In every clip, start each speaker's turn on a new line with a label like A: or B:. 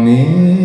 A: journée.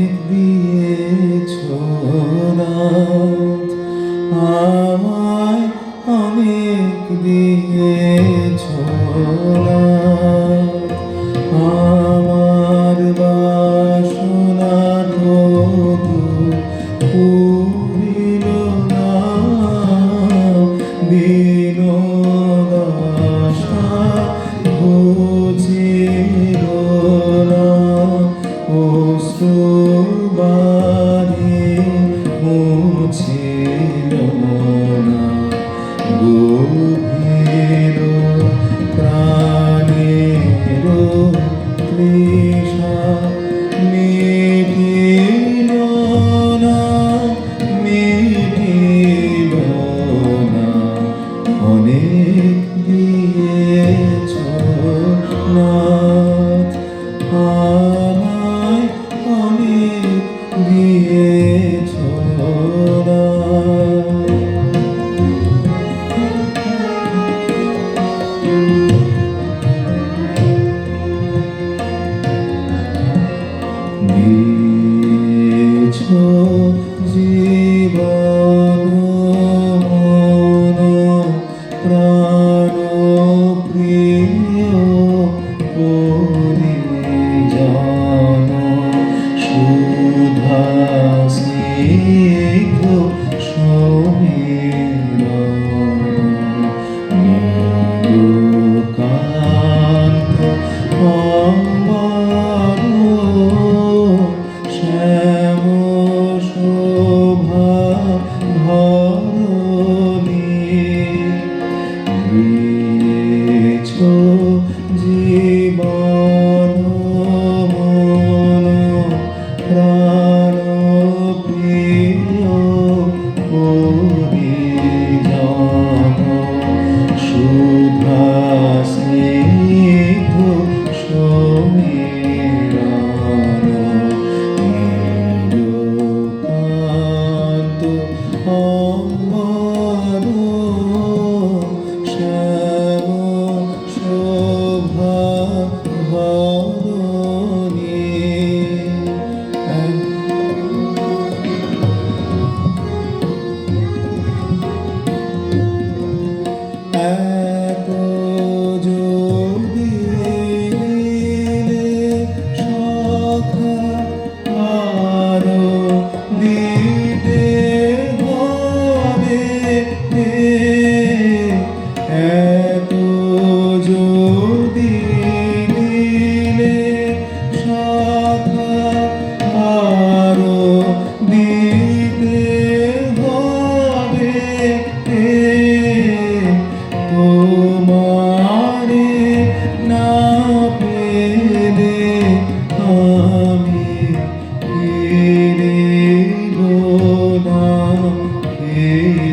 A: Allah home.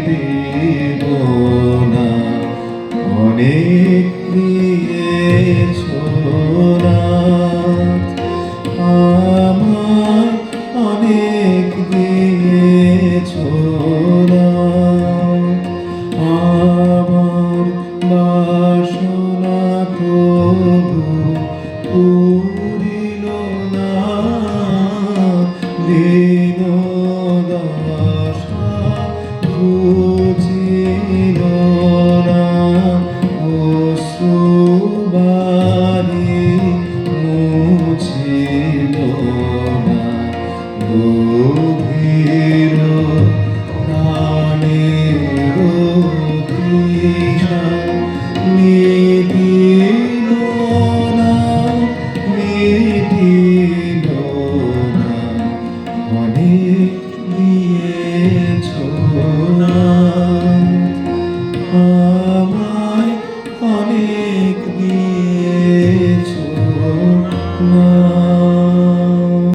A: দেব না অনেক দিয়েছ না আমার অনেক দিয়েছ না আমার বাসনা প্রভু পুরিল না দেব